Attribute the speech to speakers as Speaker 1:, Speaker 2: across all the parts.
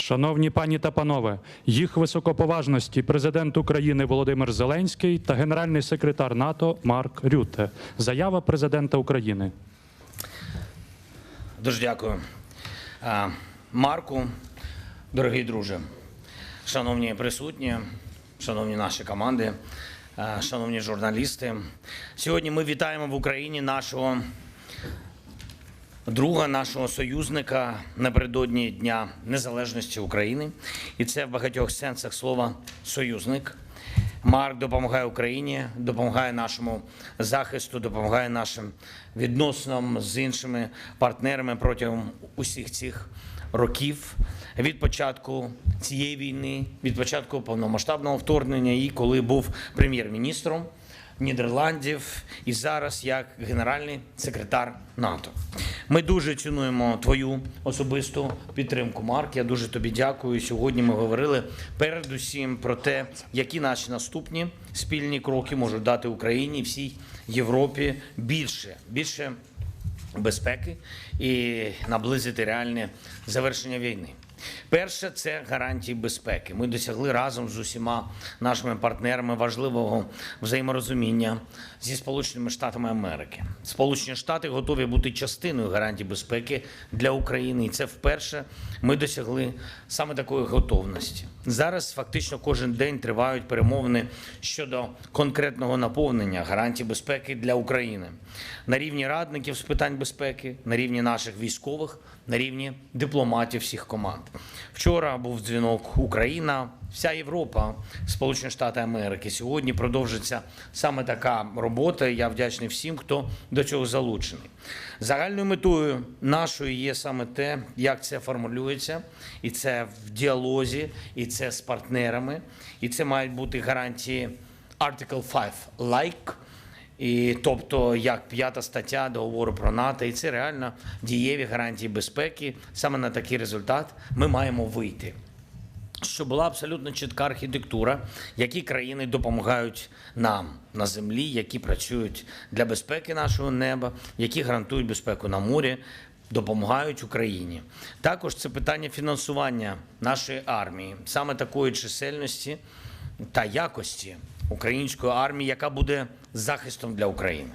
Speaker 1: Шановні пані та панове, їх високоповажності президент України Володимир Зеленський та генеральний секретар НАТО Марк Рютте. Заява президента України.
Speaker 2: Дуже дякую. Марку, дорогий друже, шановні присутні, шановні наші команди, шановні журналісти. Сьогодні ми вітаємо в Україні нашого друга, нашого союзника напередодні Дня Незалежності України. І це в багатьох сенсах слова союзник. Марк допомагає Україні, допомагає нашому захисту, допомагає нашим відносинам з іншими партнерами протягом усіх цих років від початку цієї війни, від початку повномасштабного вторгнення, і коли був прем'єр-міністром Нідерландів і зараз як генеральний секретар НАТО. Ми дуже цінуємо твою особисту підтримку, Марк. Я дуже тобі дякую. Сьогодні ми говорили передусім про те, які наші наступні спільні кроки можуть дати Україні всій Європі більше, більше безпеки і наблизити реальне завершення війни. Перше це гарантії безпеки. Ми досягли разом з усіма нашими партнерами важливого взаєморозуміння зі Сполученими Штатами Америки. Сполучені Штати готові бути частиною гарантій безпеки для України, і це вперше ми досягли саме такої готовності. Зараз фактично кожен день тривають перемовини щодо конкретного наповнення гарантій безпеки для України на рівні радників з питань безпеки, на рівні наших військових, на рівні дипломатів всіх команд. Вчора був дзвінок Україна, вся Європа, Сполучені Штати Америки. Сьогодні продовжиться саме така робота. Я вдячний всім, хто до цього залучений. Загальною метою нашої є саме те, як це формулюється, і це в діалозі, і це з партнерами, і це мають бути гарантії Article 5 like. І тобто, як п'ята стаття договору про НАТО, і це реально дієві гарантії безпеки. Саме на такий результат ми маємо вийти. Щоб була абсолютно чітка архітектура, які країни допомагають нам на землі, які працюють для безпеки нашого неба, які гарантують безпеку на морі, допомагають Україні. Також це питання фінансування нашої армії, саме такої чисельності та якості української армії, яка буде захистом для України.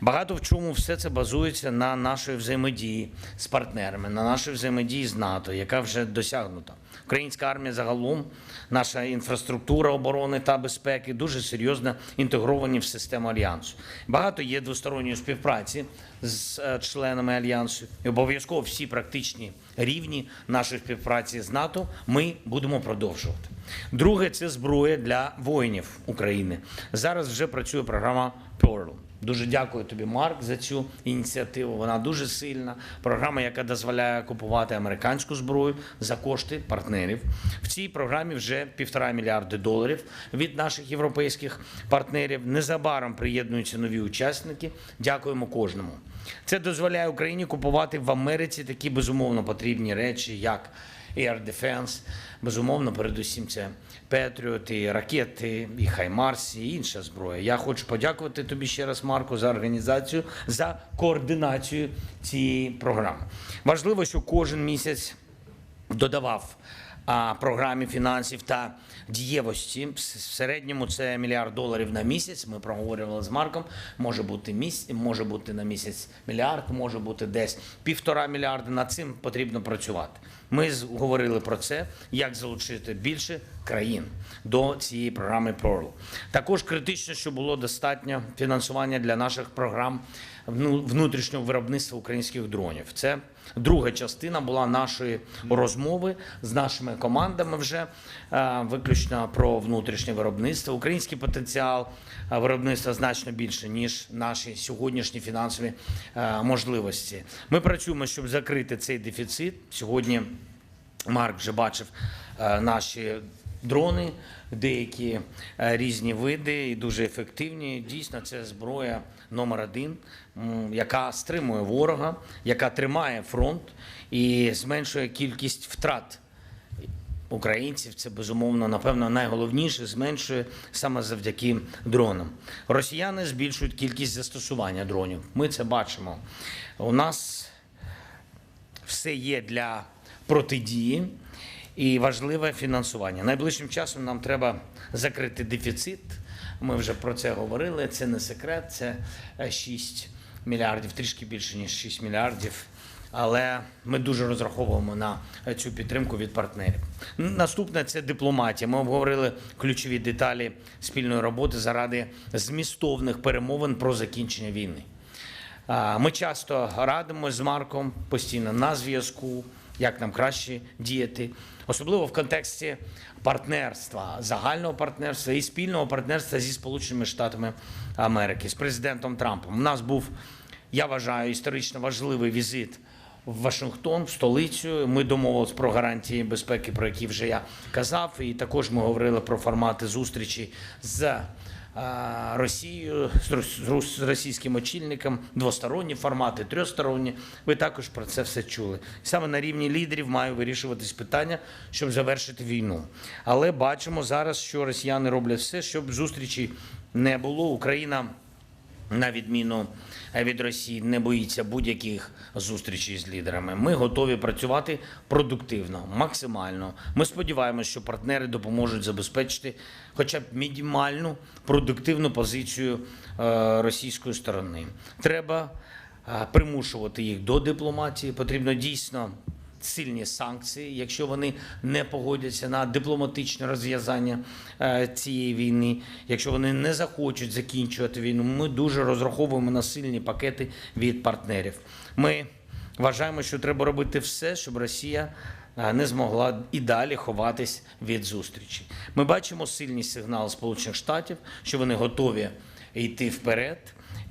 Speaker 2: Багато в чому все це базується на нашій взаємодії з партнерами, на нашій взаємодії з НАТО, яка вже досягнута. Українська армія загалом, наша інфраструктура оборони та безпеки дуже серйозно інтегровані в систему альянсу. Багато є двосторонньої співпраці з е, членами альянсу. І обов'язково всі практичні рівні нашої співпраці з НАТО ми будемо продовжувати. Друге це зброя для воїнів України. Зараз вже працює програма Pearl. Дуже дякую тобі, Марк, за цю ініціативу. Вона дуже сильна. Програма, яка дозволяє купувати американську зброю за кошти партнерів. В цій програмі вже півтора мільярди доларів від наших європейських партнерів. Незабаром приєднуються нові учасники. Дякуємо кожному. Це дозволяє Україні купувати в Америці такі безумовно потрібні речі, як Air Defense. Безумовно, передусім це Петріот, ракети, і Хаймарс, і інша зброя. Я хочу подякувати тобі ще раз, Марко, за організацію, за координацію цієї програми. Важливо, що кожен місяць додавав програмі фінансів та дієвості. В середньому це мільярд доларів на місяць. Ми проговорювали з Марком. Може бути місяць, може бути на місяць мільярд, може бути десь півтора мільярда. Над цим потрібно працювати. Ми говорили про це, як залучити більше країн до цієї програми PROL. Також критично, щоб було достатньо фінансування для наших програм вну- внутрішнього виробництва українських дронів. Це друга частина була нашої розмови з нашими командами вже е, виключно про внутрішнє виробництво. Український потенціал е, виробництва значно більше ніж наші сьогоднішні фінансові е, можливості. Ми працюємо, щоб закрити цей дефіцит. Сьогодні Марк вже бачив наші дрони, деякі е, різні види і дуже ефективні. Дійсно, це зброя номер один, яка стримує ворога, яка тримає фронт і зменшує кількість втрат українців. Це безумовно, напевно, найголовніше зменшує саме завдяки дронам. Росіяни збільшують кількість застосування дронів. Ми це бачимо. У нас все є для протидії. І важливе фінансування. Найближчим часом нам треба закрити дефіцит. Ми вже про це говорили. Це не секрет, це е, 6 мільярдів, трішки більше ніж 6 мільярдів. Але ми дуже розраховуємо на цю підтримку від партнерів. Наступне це дипломатія. Ми обговорили ключові деталі спільної роботи заради змістовних перемовин про закінчення війни. Ми часто радимося з Марком постійно на зв'язку, як нам краще діяти, особливо в контексті партнерства, загального партнерства і спільного партнерства зі Сполученими Штатами Америки, з президентом Трампом. У нас був, я вважаю, історично важливий візит в Вашингтон, в столицю. Ми домовились про гарантії безпеки, про які вже я казав. І також ми говорили про формати зустрічі з Росією, з рос- з рос- з російським очільником, двосторонні формати, трьохсторонні. Ви також про це все чули. Саме на рівні лідерів має вирішуватись питання, щоб завершити війну. Але бачимо зараз, що росіяни роблять все, щоб зустрічі не було. Україна на відміну від Росії, не боїться будь-яких зустрічей з лідерами. Ми готові працювати продуктивно, максимально. Ми сподіваємося, що партнери допоможуть забезпечити хоча б мінімальну продуктивну позицію е, російської сторони. Треба е, примушувати їх до дипломатії. Потрібно дійсно сильні санкції, якщо вони не погодяться на дипломатичне розв'язання е, цієї війни, якщо вони не захочуть закінчувати війну, ми дуже розраховуємо на сильні пакети від партнерів. Ми вважаємо, що треба робити все, щоб Росія е, не змогла і далі ховатись від зустрічі. Ми бачимо сильні сигнали Сполучених Штатів, що вони готові йти вперед.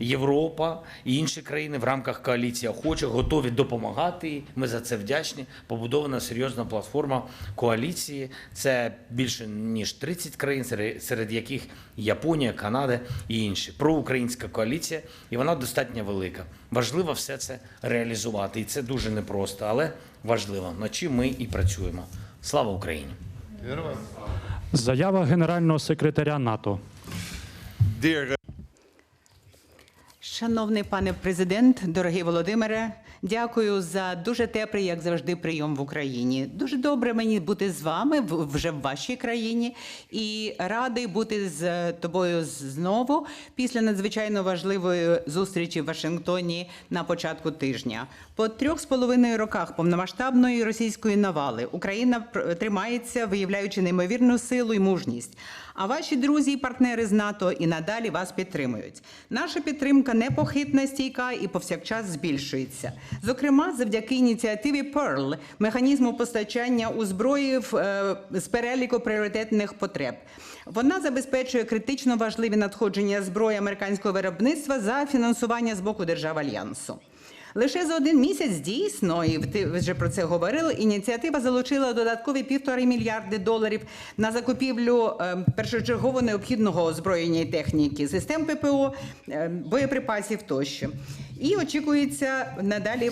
Speaker 2: Європа і інші країни в рамках коаліції охочих готові допомагати. їй. Ми за це вдячні. Побудована серйозна платформа коаліції. Це більше ніж 30 країн, серед- яких Японія, Канада і інші. Проукраїнська коаліція, і вона достатньо велика. Важливо все це реалізувати, і це дуже непросто, але важливо. Чим ми і працюємо. Слава Україні!
Speaker 1: Заява генерального секретаря НАТО.
Speaker 3: Шановний пане президент, дорогий Володимире, дякую за дуже теплий, як завжди, прийом в Україні. Дуже добре мені бути з вами вже в вашій країні і радий бути з тобою знову після надзвичайно важливої зустрічі в Вашингтоні на початку тижня. По трьох з половиною роках повномасштабної російської навали Україна тримається, виявляючи неймовірну силу і мужність. А ваші друзі і партнери з НАТО і надалі вас підтримують. Наша підтримка непохитна, стійка і повсякчас збільшується. Зокрема, завдяки ініціативі PEARL, механізму постачання у зброї в, е, з переліку пріоритетних потреб. Вона забезпечує критично важливі надходження зброї американського виробництва за фінансування з боку держав альянсу. Лише за один місяць дійсно, і ти вже про це говорили. Ініціатива залучила додаткові півтори мільярди доларів на закупівлю е, першочергово необхідного озброєння і техніки, систем ППО, е, боєприпасів тощо. І очікується надалі,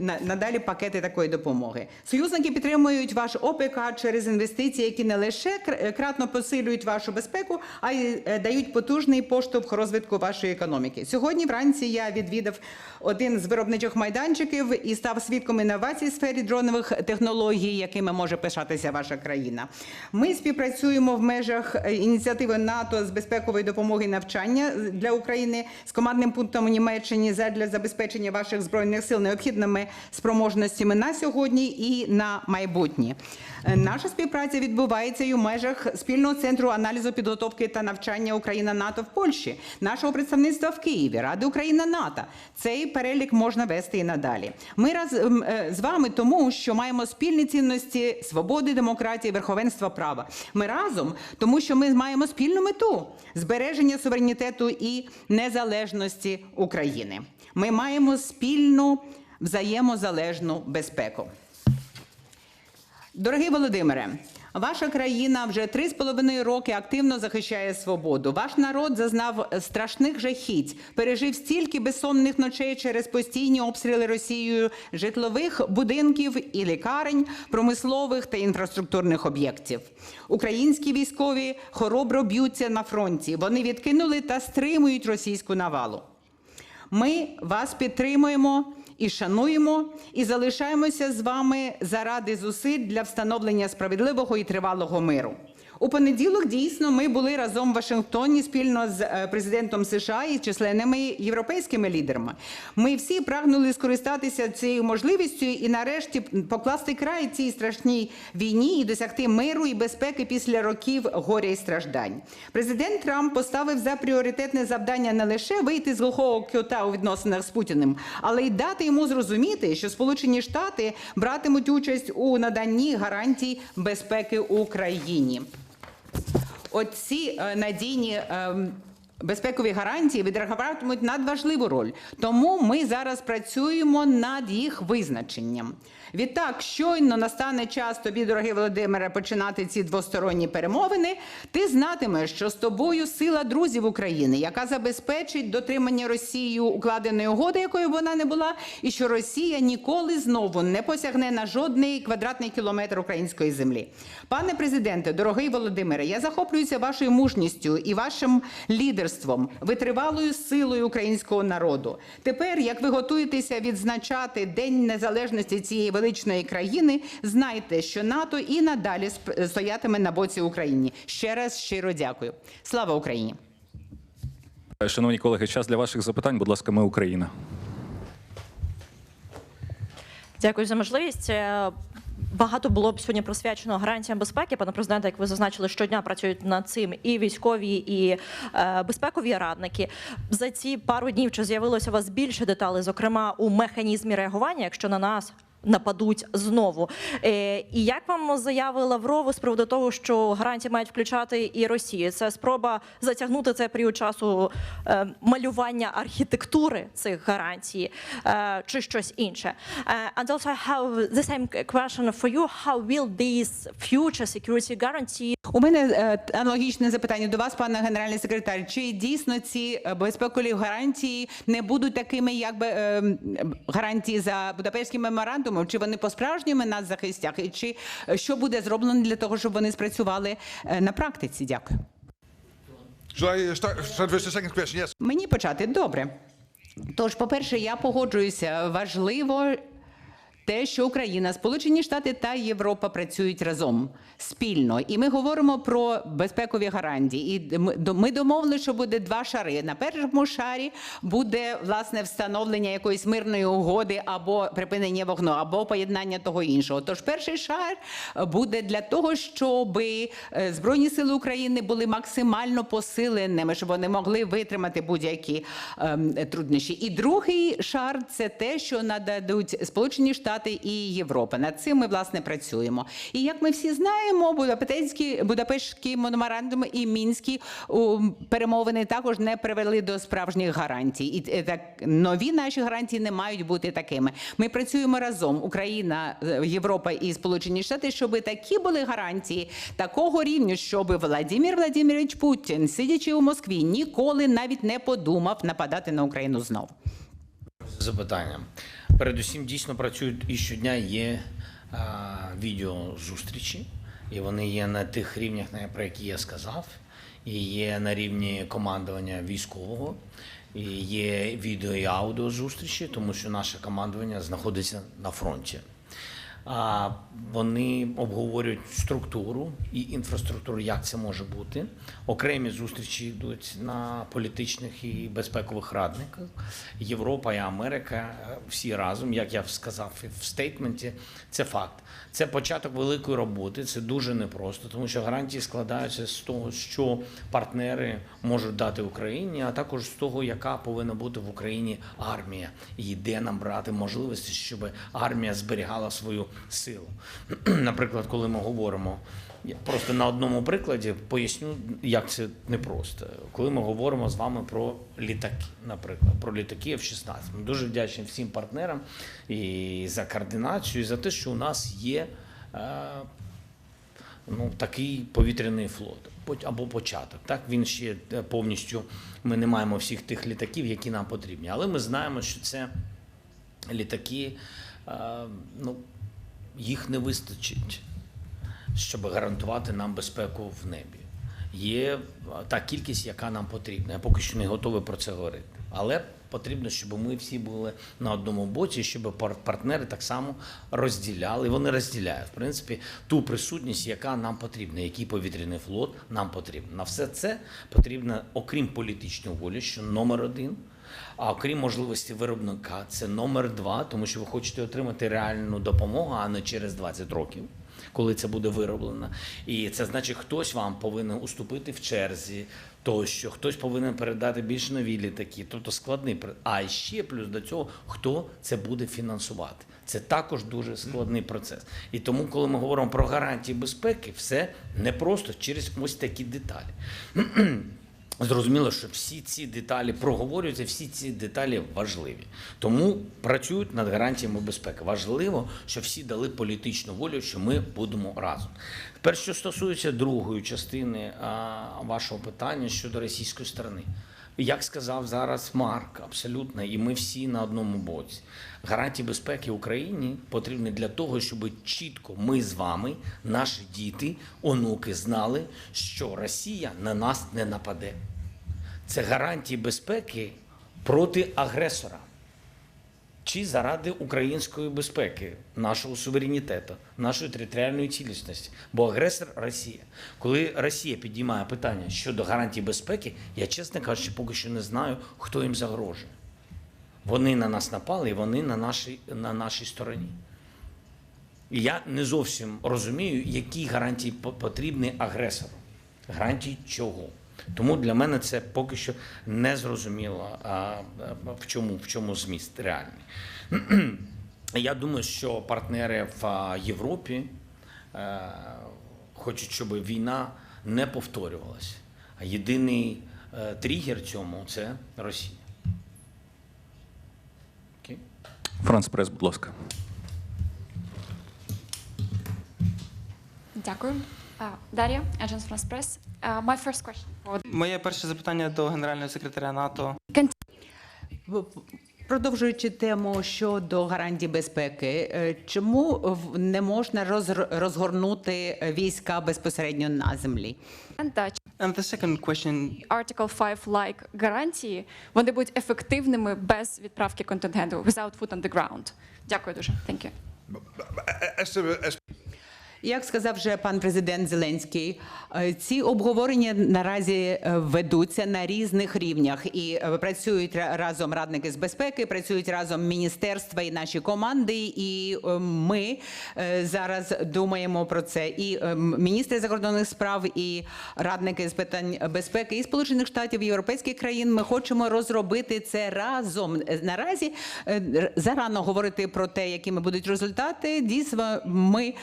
Speaker 3: на- надалі пакети такої допомоги. Союзники підтримують ваш ОПК через інвестиції, які не лише кр- кратно посилюють вашу безпеку, а й е, дають потужний поштовх розвитку вашої економіки. Сьогодні вранці я відвідав один з виробничих майданчиків і став свідком інновацій в сфері дронових технологій, якими може пишатися ваша країна. Ми співпрацюємо в межах е, ініціативи НАТО з безпекової допомоги навчання для України з командним пунктом у Німеччині задля забезпечення ваших збройних сил необхідними спроможностями на сьогодні і на майбутнє. Е, Наша співпраця відбувається і у межах спільного центру аналізу підготовки та навчання Україна НАТО в Польщі, нашого представництва в Києві, Ради Україна НАТО. Цей перелік можна вести і надалі. Ми разом е, з вами тому, що маємо спільні цінності свободи, демократії, верховенства права. Ми разом, тому що ми маємо спільну мету збереження суверенітету і незалежності України. Ми маємо спільну взаємозалежну безпеку. Дорогий Володимире, ваша країна вже три з половиною роки активно захищає свободу. Ваш народ зазнав страшних жахіть, пережив стільки безсонних ночей через постійні обстріли Росією житлових будинків і лікарень, промислових та інфраструктурних об'єктів. Українські військові хоробро б'ються на фронті. Вони відкинули та стримують російську навалу. Ми вас підтримуємо і шануємо, і залишаємося з вами заради зусиль для встановлення справедливого і тривалого миру. У понеділок дійсно ми були разом в Вашингтоні спільно з е, президентом США і численними європейськими лідерами. Ми всі прагнули скористатися цією можливістю і нарешті покласти край цій страшній війні і досягти миру і безпеки після років горя і страждань. Президент Трамп поставив за пріоритетне завдання не лише вийти з глухого кюта у відносинах з Путіним, але й дати йому зрозуміти, що Сполучені Штати братимуть участь у наданні гарантій безпеки Україні. Оці е, надійні ем, безпекові гарантії відіграватимуть надважливу роль. Тому ми зараз працюємо над їх визначенням. Відтак, щойно настане час тобі, дорогий Володимире, починати ці двосторонні перемовини. Ти знатимеш, що з тобою сила друзів України, яка забезпечить дотримання Росією укладеної угоди, якою вона не була, і що Росія ніколи знову не посягне на жодний квадратний кілометр української землі. Пане президенте, дорогий Володимире, я захоплююся вашою мужністю і вашим лідерством, витривалою силою українського народу. Тепер, як ви готуєтеся відзначати День незалежності цієї величної країни, знайте, що НАТО і надалі сп- стоятиме на боці України. Ще раз щиро дякую. Слава Україні!
Speaker 4: Шановні колеги, час для ваших запитань. Будь ласка, ми Україна.
Speaker 5: Дякую за можливість. Е, Багато було б сьогодні присвячено гарантіям безпеки. Пане президенте, як ви зазначили, щодня працюють над цим і військові, і е, безпекові радники. За ці пару днів чи з'явилося у вас більше деталей, зокрема у механізмі реагування, якщо на нас. Нападуть знову. Е, і як вам заяви Лаврову з приводу того, що гарантії мають включати і Росію? Це спроба затягнути цей період часу е, малювання архітектури цих гарантій е, чи щось інше? And also have the same question for you. How will these future security guarantees
Speaker 3: У мене аналогічне запитання до вас, пане генеральний секретар. Чи дійсно ці безпекові гарантії не будуть такими, як би гарантії за Будапештським меморандумом? Чи вони по-справжньому нас захистять? І Чи е, що буде зроблено для того, щоб вони спрацювали е, на практиці? Дякую. Мені почати добре. Тож, по-перше, я погоджуюся. Важливо те, що Україна, Сполучені Штати та Європа працюють разом спільно. І ми говоримо про безпекові гарантії. І ми- до- домовили, що буде два шари. На першому шарі буде власне встановлення якоїсь мирної угоди або припинення вогну, або поєднання того іншого. Тож перший шар буде для того, щоб Збройні сили України були максимально посиленими, щоб вони могли витримати будь-які ем, труднощі. І другий шар це те, що нададуть Сполучені Штати і Європа. Над цим ми власне працюємо. І як ми всі знаємо, Будапештський Будапештський меморандум і мінські перемовини також не привели до справжніх гарантій. І е, так нові наші гарантії не мають бути такими. Ми працюємо разом, Україна, е, Європа і Сполучені Штати, щоб такі були гарантії такого рівня, щоб Владимир Владимирович Путін, сидячи у Москві, ніколи навіть не подумав нападати на Україну знову.
Speaker 2: запитанням. Передусім дійсно працюють і щодня є відеозустрічі, і вони є на тих рівнях, на- про які я сказав, і є на рівні командування військового, і є відео і аудіозустрічі, тому що наше командування знаходиться на фронті. А вони обговорюють структуру і інфраструктуру, як це може бути. Окремі зустрічі йдуть на політичних і безпекових радниках. Європа і Америка е, всі разом, як я сказав в стейтменті, це факт. Це початок великої роботи. Це дуже непросто, тому що гарантії складаються з того, що партнери можуть дати Україні, а також з того, яка повинна бути в Україні армія, і де нам брати можливості, щоб армія зберігала свою силу. Наприклад, коли ми говоримо. Я просто на одному прикладі поясню, як це непросто. Коли ми говоримо з вами про літаки, наприклад, про літаки F-16. Ми дуже вдячні всім партнерам і за координацію, і за те, що у нас є е, ну, такий повітряний флот або початок. Так він ще е, повністю. Ми не маємо всіх тих літаків, які нам потрібні. Але ми знаємо, що це літаки, е, ну, їх не вистачить, щоб гарантувати нам безпеку в небі. Є та кількість, яка нам потрібна. Я поки що не готовий про це говорити. Але потрібно, щоб ми всі були на одному боці, щоб пар- партнери так само розділяли. Вони розділяють в принципі ту присутність, яка нам потрібна, який повітряний флот нам потрібен. На все це потрібно, окрім політичної волі, що номер один. А окрім можливості виробника, це номер два, тому що ви хочете отримати реальну допомогу, а не через 20 років, коли це буде вироблено. І це значить, хтось вам повинен уступити в черзі, тощо, хтось повинен передати більш нові літаки, тобто складний А ще плюс до цього, хто це буде фінансувати. Це також дуже складний процес. І тому, коли ми говоримо про гарантії безпеки, все не просто через ось такі деталі. Зрозуміло, що всі ці деталі проговорюються, всі ці деталі важливі. Тому працюють над гарантіями безпеки. Важливо, що всі дали політичну волю, що ми будемо разом. Тепер, що стосується другої частини вашого питання щодо російської сторони. Як сказав зараз Марк, абсолютно, і ми всі на одному боці. Гарантії безпеки Україні потрібні для того, щоб чітко ми з вами, наші діти, онуки знали, що Росія на нас не нападе. Це гарантії безпеки проти агресора чи заради української безпеки, нашого суверенітету, нашої територіальної цілісності. Бо агресор Росія. Коли Росія підіймає питання щодо гарантій безпеки, я чесно кажучи, поки що не знаю, хто їм загрожує. Вони на нас напали, і вони на нашій, на нашій стороні. І я не зовсім розумію, які гарантії потрібні агресору. Гарантії чого? Тому для мене це поки що не зрозуміло, а, а, в чому, в чому зміст реальний. Я думаю, що партнери в Європі е, хочуть, щоб війна не повторювалася. А єдиний е, тригер цьому це Росія. Окей?
Speaker 4: Франц Прес, будь ласка.
Speaker 6: Дякую. Дар'я, Agence France Press. Uh, my first question for
Speaker 7: Моє перше запитання до генерального секретаря НАТО.
Speaker 3: Продовжуючи тему щодо гарантій безпеки, е, чому не можна розгр- розгорнути війська безпосередньо на землі?
Speaker 6: And Dutch.
Speaker 7: And the second question,
Speaker 6: Article 5 like гарантії, вони будуть ефективними без відправки контингенту, without foot on the ground. Дякую дуже. Thank you.
Speaker 3: Як сказав вже пан президент Зеленський, е, ці обговорення наразі е, ведуться на різних рівнях і е, працюють разом радники з безпеки, працюють разом міністерства і наші команди. І ми зараз думаємо про це. І міністри закордонних справ, і радники з питань безпеки і Сполучених Штатів, і європейських країн. Ми хочемо розробити це разом. Наразі зарано говорити про те, якими будуть результати. Дійсно, ми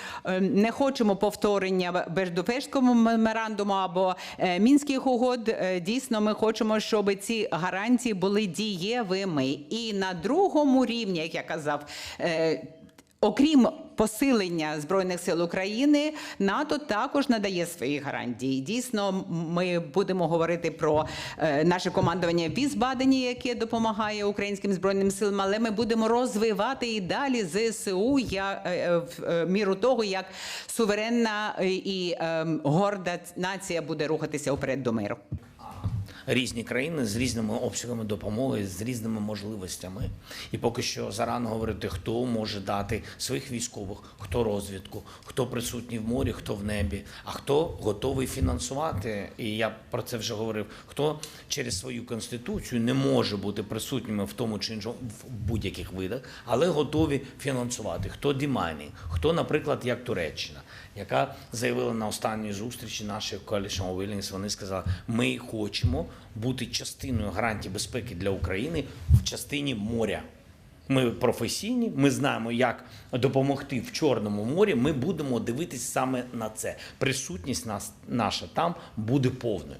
Speaker 3: не хочемо повторення Беждуфештського меморандуму або е, мінських угод. Е, Дійсно, ми хочемо, щоб ці гарантії були дієвими. І на другому рівні, як я казав. Окрім посилення збройних сил України, НАТО також надає свої гарантії. Дійсно, ми будемо говорити про е, наше командування Візбадені, яке допомагає українським збройним силам. Але ми будемо розвивати і далі ЗСУ я е, е, в міру того, як суверенна і е, горда нація буде рухатися вперед до миру.
Speaker 2: Різні країни з різними обсягами допомоги, з різними можливостями. І поки що зарано говорити, хто може дати своїх військових, хто розвідку, хто присутній в морі, хто в небі, а хто готовий фінансувати. І я про це вже говорив. Хто через свою конституцію не може бути присутніми в тому чи іншому в будь-яких видах, але готові фінансувати. Хто демайнінг, хто, наприклад, як Туреччина, яка заявила на останній зустрічі наших Coalition Williams, вони сказали, ми хочемо бути частиною гарантій безпеки для України в частині моря. Ми професійні, ми знаємо, як допомогти в Чорному морі. Ми будемо дивитись саме на це. Присутність нас, наша там буде повною.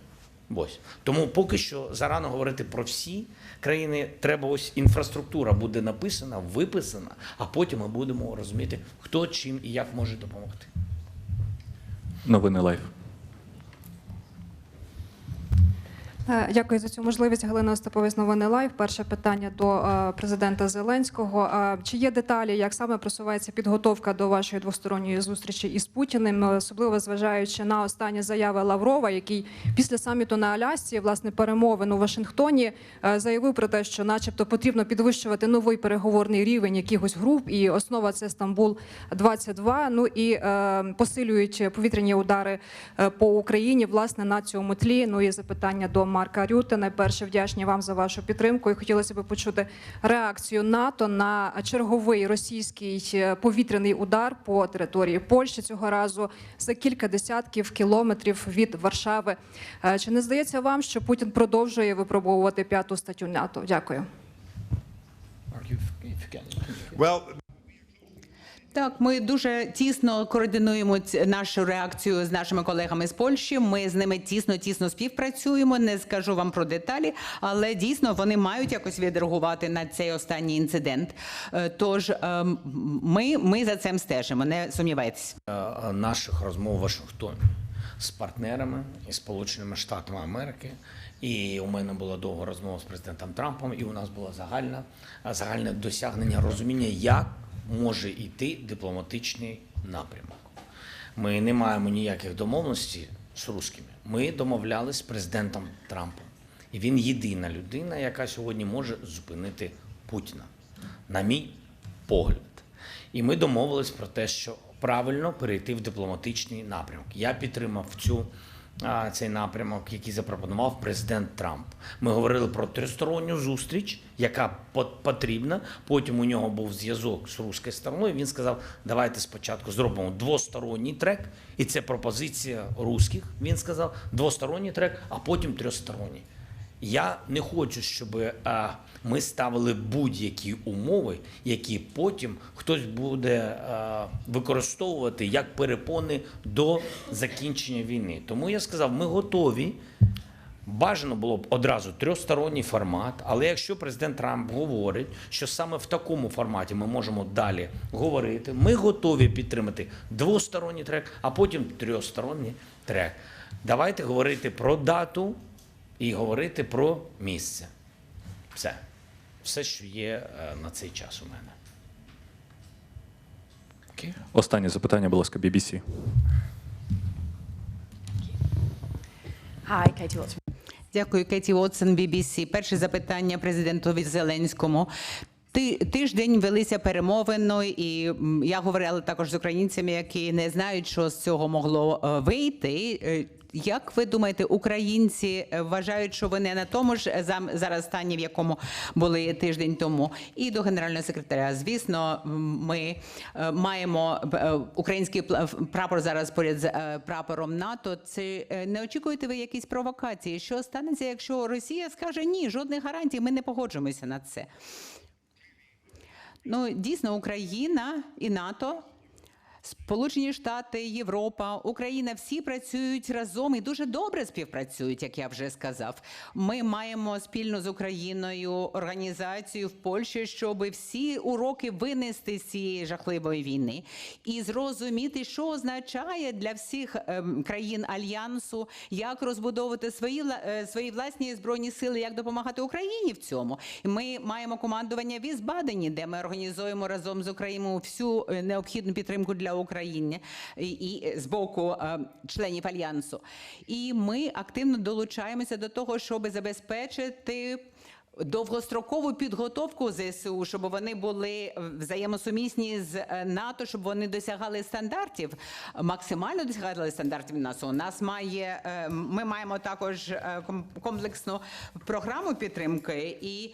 Speaker 2: Ось. Тому поки що зарано говорити про всі країни. Треба ось інфраструктура буде написана, виписана, а потім ми будемо розуміти, хто чим і як може допомогти.
Speaker 4: Новини лайф.
Speaker 8: Е, Дякую за цю можливість. Галина Остаповець, новини Лайв. Перше питання до е, президента Зеленського. Е, Чи є деталі, як саме просувається підготовка до вашої двосторонньої зустрічі із Путіним, е, особливо зважаючи на останні заяви Лаврова, який після саміту на Алясці, власне, перемовин у Вашингтоні, е, заявив про те, що, начебто, потрібно підвищувати новий переговорний рівень якихось груп, і основа це Стамбул 22 Ну і е, посилюють повітряні удари е, по Україні. Власне на цьому тлі. Ну і запитання до Марка Рюте. Найперше вдячні вам за вашу підтримку. І хотілося б почути реакцію НАТО на черговий російський е, повітряний удар по території Польщі цього разу за кілька десятків кілометрів від Варшави. Е, Чи не здається вам, що Путін продовжує випробовувати п'яту статтю НАТО? Дякую.
Speaker 9: Well,
Speaker 3: Так, ми дуже тісно координуємо нашу реакцію з нашими колегами з Польщі. Ми з ними тісно тісно співпрацюємо. Не скажу вам про деталі, але дійсно вони мають якось відреагувати на цей останній інцидент. Е, Тож ем, ми, ми за цим стежимо. Не сумнівайтесь.
Speaker 2: е, наших розмов в Вашингтоні з партнерами і Сполученими Штатами Америки. І у мене була довга розмова з президентом Трампом, і у нас було загальне, загальне досягнення розуміння, як може йти дипломатичний напрямок. Ми не маємо ніяких домовленостей з русскими. Ми домовлялись з президентом Трампом. І він єдина людина, яка сьогодні може зупинити Путіна, на мій погляд. І ми домовились про те, що правильно перейти в дипломатичний напрямок. Я підтримав цю, цей напрямок, який запропонував президент Трамп. Ми говорили про тристоронню зустріч, яка по- потрібна. Потім у нього був зв'язок з руською стороною. Він сказав: давайте спочатку зробимо двосторонній трек, і це пропозиція русських. Він сказав двосторонній трек, а потім трьохсторонній. Я не хочу, щоб а, ми ставили будь-які умови, які потім хтось буде а, використовувати як перепони до закінчення війни. Тому я сказав, ми готові. Бажано було б одразу трьохсторонній формат, але якщо президент Трамп говорить, що саме в такому форматі ми можемо далі говорити, ми готові підтримати двосторонній трек, а потім трьохсторонній трек. Давайте говорити про дату і говорити про місце. Все. Все, що є е, на цей час у мене. Окей?
Speaker 4: Останнє запитання, будь ласка, BBC.
Speaker 10: Hi, Katie Watson.
Speaker 3: Дякую, Кеті Уотсон, BBC. Перше запитання президентові Зеленському. Ти тиждень велися перемовини, і я говорила також з українцями, які не знають, що з цього могло е, вийти. Як ви думаєте, українці е, вважають, що вони на тому ж е, зараз стані, в якому були тиждень тому? І до генерального секретаря, звісно, ми е, маємо український прапор зараз поряд з прапором НАТО. Це не очікуєте ви якісь провокації? Що станеться, якщо Росія скаже ні, жодних гарантій, ми не погоджуємося на це? Ну, дійсно, Україна і НАТО, Сполучені Штати, Європа, Україна всі працюють разом і дуже добре співпрацюють, як я вже сказав. Ми маємо спільно з Україною організацію в Польщі, щоб всі уроки винести з цієї жахливої війни і зрозуміти, що означає для всіх ем, країн альянсу, як розбудовувати свої е, свої власні збройні сили, як допомагати Україні в цьому. Ми маємо командування в Ізбадені, де ми організуємо разом з Україною всю е, необхідну підтримку для України і, і з боку е, членів альянсу. І ми активно долучаємося до того, щоб забезпечити. Довгострокову підготовку ЗСУ, щоб вони були взаємосумісні з е, НАТО, щоб вони досягали стандартів, максимально досягали стандартів НАТО. У нас має е, ми маємо також е, комплексну програму підтримки, і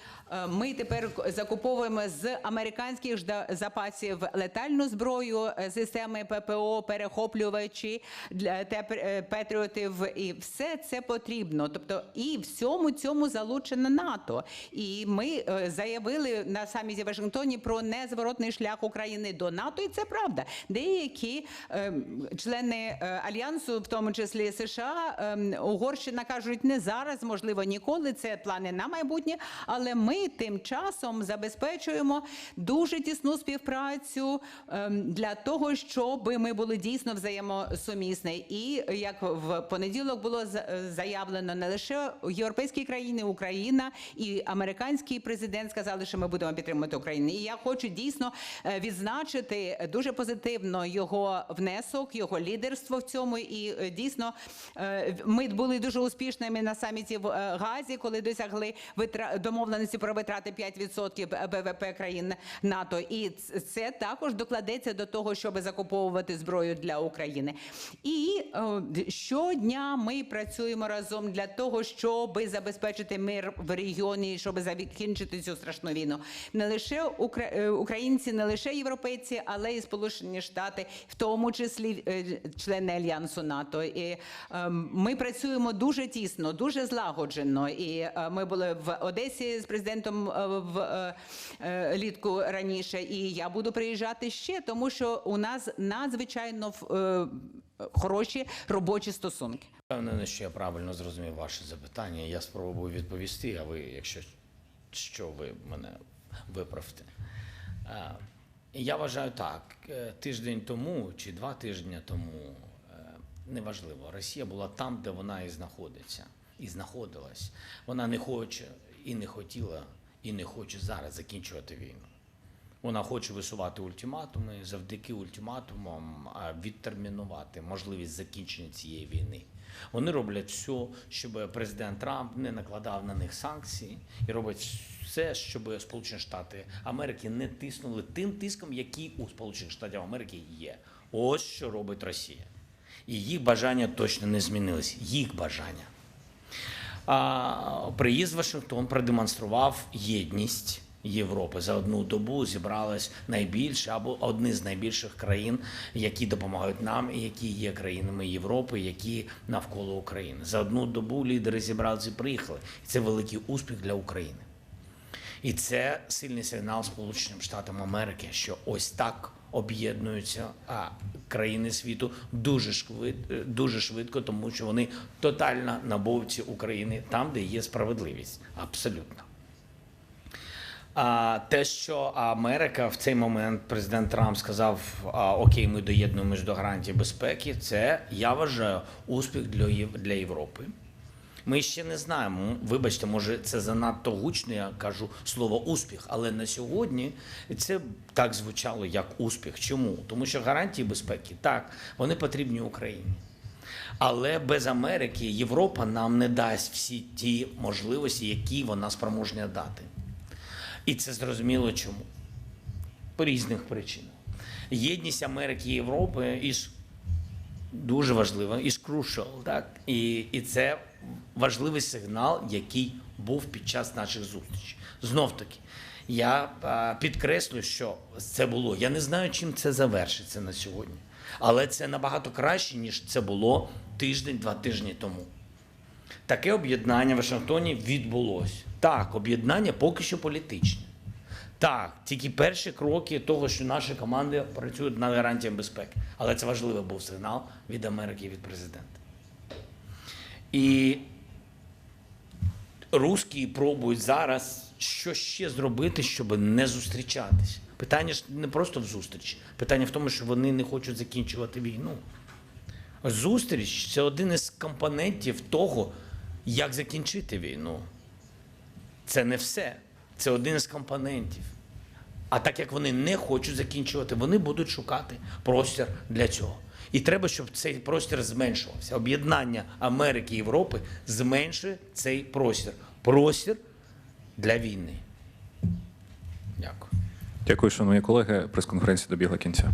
Speaker 3: ми тепер закуповуємо з американських запасів летальну зброю, е, системи ППО, перехоплювачі для е, патріотів, і все це потрібно. Тобто, і всьому цьому залучено НАТО. І ми е, заявили на саміті Вашингтоні про незворотний шлях України до НАТО, і це правда. Деякі е, члени е, альянсу, в тому числі США, е, Угорщина кажуть, не зараз, можливо, ніколи. Це плани на майбутнє. Але ми тим часом забезпечуємо дуже тісну співпрацю е, для того, щоб ми були дійсно взаємосумісні. І як в понеділок було заявлено, не лише європейські країни, Україна і американський президент сказали, що ми будемо підтримувати Україну. І я хочу дійсно е, відзначити дуже позитивно його внесок, його лідерство в цьому. І е, дійсно е, ми були дуже успішними на саміті в е, Газі, коли досягли домовленості про витрати 5% БВП країн НАТО. І це також докладеться до того, щоб закуповувати зброю для України. І щодня ми працюємо разом для того, щоб забезпечити мир в регіоні, щоб закінчити цю страшну війну. Не лише е, українці, не лише європейці, але і Сполучені Штати, в тому числі е, члени альянсу НАТО. І е, ми працюємо дуже тісно, дуже злагоджено. І е, ми були в Одесі з президентом е, в е, е, літку раніше. І я буду приїжджати ще, тому що у нас надзвичайно хороші робочі стосунки.
Speaker 2: Впевнений, що я правильно зрозумів ваше запитання. Я спробую відповісти, а ви, якщо що, ви мене виправте. Я вважаю так, тиждень тому чи два тижні тому, неважливо, Росія була там, де вона і знаходиться, і знаходилась. Вона не хоче і не хотіла, і не хоче зараз закінчувати війну. Вона хоче висувати ультиматуми, завдяки ультиматумам відтермінувати можливість закінчення цієї війни. Вони роблять все, щоб президент Трамп не накладав на них санкції і роблять все, щоб Сполучені Штати Америки не тиснули тим тиском, який у Сполучених Штатів Америки є. Ось що робить Росія. І їх бажання точно не змінились. Їх бажання. Приїзд в Вашингтон продемонстрував єдність Європи. За одну добу зібралось найбільше або одні з найбільших країн, які допомагають нам, і які є країнами Європи, які навколо України. За одну добу лідери зібралися і приїхали. І це великий успіх для України. І це сильний сигнал Сполученим Штатам Америки, що ось так об'єднуються а, країни світу дуже швидко, дуже швидко, тому що вони тотально на боці України там, де є справедливість. Абсолютно. А те, що Америка в цей момент президент Трамп сказав: Окей, ми доєднуємось до гарантії безпеки. Це я вважаю успіх для Європи. Ми ще не знаємо. Вибачте, може, це занадто гучно. Я кажу слово успіх, але на сьогодні це так звучало як успіх. Чому? Тому що гарантії безпеки так вони потрібні Україні. Але без Америки Європа нам не дасть всі ті можливості, які вона спроможна дати. І це зрозуміло чому. По різних причинах. Єдність Америки і Європи іж дуже важлива, іж crucial, так? І, і це важливий сигнал, який був під час наших зустрічей. Знов таки, я підкреслю, що це було. Я не знаю, чим це завершиться на сьогодні. Але це набагато краще, ніж це було тиждень-два тижні тому. Таке об'єднання в Вашингтоні відбулося. Так, об'єднання поки що політичне. Так, тільки перші кроки того, що наші команди працюють над гарантіями безпеки. Але це важливий був сигнал від Америки і від президента. І русські пробують зараз що ще зробити, щоб не зустрічатись. Питання ж не просто в зустрічі. Питання в тому, що вони не хочуть закінчувати війну. Зустріч це один із компонентів того, як закінчити війну. Це не все. Це один із компонентів. А так як вони не хочуть закінчувати, вони будуть шукати простір для цього. І треба, щоб цей простір зменшувався. Об'єднання Америки і Європи зменшує цей простір. Простір для війни. Дякую.
Speaker 4: Дякую, шановні колеги. Прес-конференція добігла кінця.